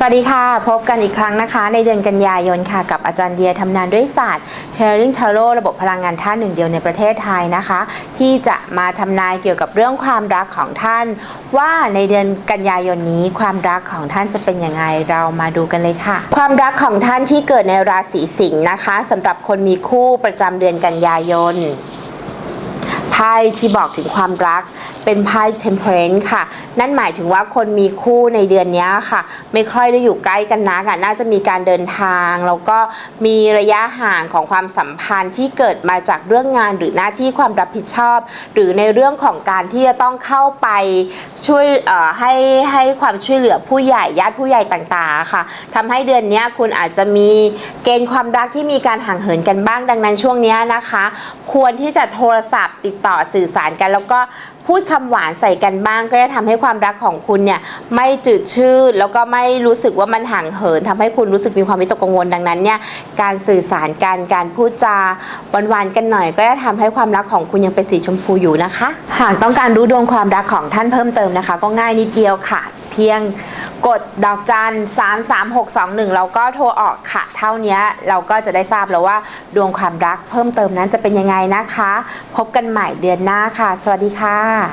สวัสดีค่ะ พบกันอีกครั้งนะคะ ในเดือนกันยายนค่ะ กับอาจารย์เดียทำนานด้วยศาสตร์ Healing Tarot ระบบพลังงานท่านหนึ่งเดียวในประเทศไทยนะคะ ที่จะมาทำนายเกี่ยวกับเรื่องความรักของท่าน ว่าในเดือนกันยายนนี้ความรักของท่านจะเป็นยังไงเรามาดูกันเลยค่ะ ความรักของท่านที่เกิดในราศีสิงห์นะคะสำหรับคนมีคู่ประจำเดือนกันยายน พ่ที่บอกถึงความรัก เป็นไพ่ temperance ค่ะ นั่นหมายถึงว่าคนมีคู่ในเดือนนี้ค่ะ ไม่ค่อยได้อยู่ใกล้กันนักอะน่าจะมีการเดินทางแล้วก็มีระยะห่างของความสัมพันธ์ที่เกิดมาจากเรื่องงานหรือหน้าที่ความรับผิดชอบ หรือในเรื่องของการที่จะต้องเข้าไปช่วยให้ให้ความช่วยเหลือผู้ใหญ่ญาติผู้ใหญ่ต่างๆค่ะทำให้เดือนนี้คุณอาจจะมีเกณฑ์ความรักที่มีการห่างเหินกันบ้างดังนั้นช่วงนี้นะคะ ควรที่จะโทรศัพท์ติดต่อสื่อสารกัน แล้วก็พูดคำหวานใส่กันบ้าง ก็จะทำให้ความรักของคุณเนี่ยไม่จืดชืดแล้วก็ไม่รู้สึกว่ามันห่างเหินทำให้คุณรู้สึกมีความวิตกกังวลดังนั้นเนี่ยการสื่อสารกันการพูดจาหวานๆกันหน่อย ก็จะทำให้ความรักของคุณยังเป็นสีชมพูอยู่นะคะ หากต้องการรู้ดวงความรักของท่านเพิ่มเติมนะคะ ก็ง่ายนิดเดียวค่ะ เพียง กดดอกจัน 3 3 6 2 1 แล้วก็โทรออกค่ะ เท่านี้เราก็จะได้ทราบแล้วว่าดวงความรักเพิ่มเติมนั้นจะเป็นยังไงนะคะ พบกันใหม่เดือนหน้าค่ะ สวัสดีค่ะ